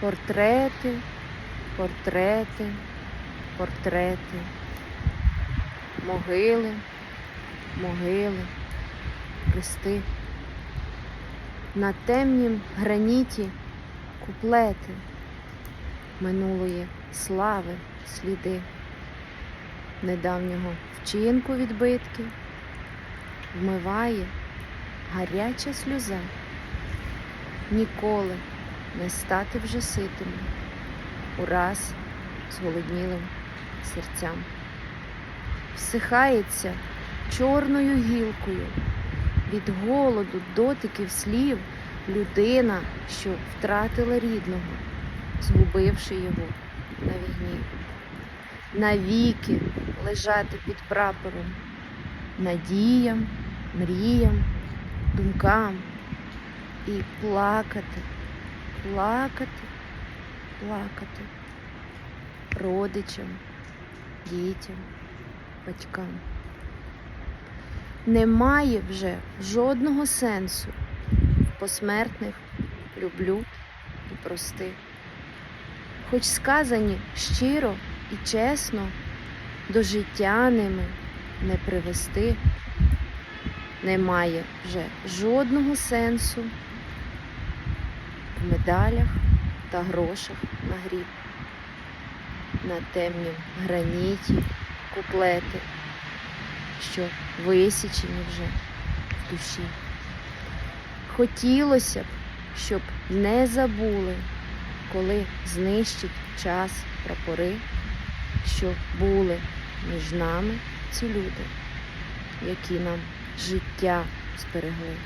Портрети, портрети, портрети, могили, могили, хрести. На темнім граніті куплети минулої слави сліди, недавнього вчинку відбитки, вмиває гаряча сльоза, ніколи не стати вже ситими, ураз зголоднілим серцям. Всихається чорною гілкою від голоду дотиків слів людина, що втратила рідного, згубивши його на війні. Навіки лежати під прапором, надіям, мріям, думкам і плакати, плакати, плакати родичам, дітям, батькам. Немає вже жодного сенсу посмертних люблю і прости. Хоч сказані щиро і чесно, до життя ними не привести, немає вже жодного сенсу в медалях та грошах на гріб, на темнім граніті куплети, що висічені вже в душі. Хотілося б, щоб не забули, коли знищить час прапори, що були між нами ці люди, які нам життя зберегли.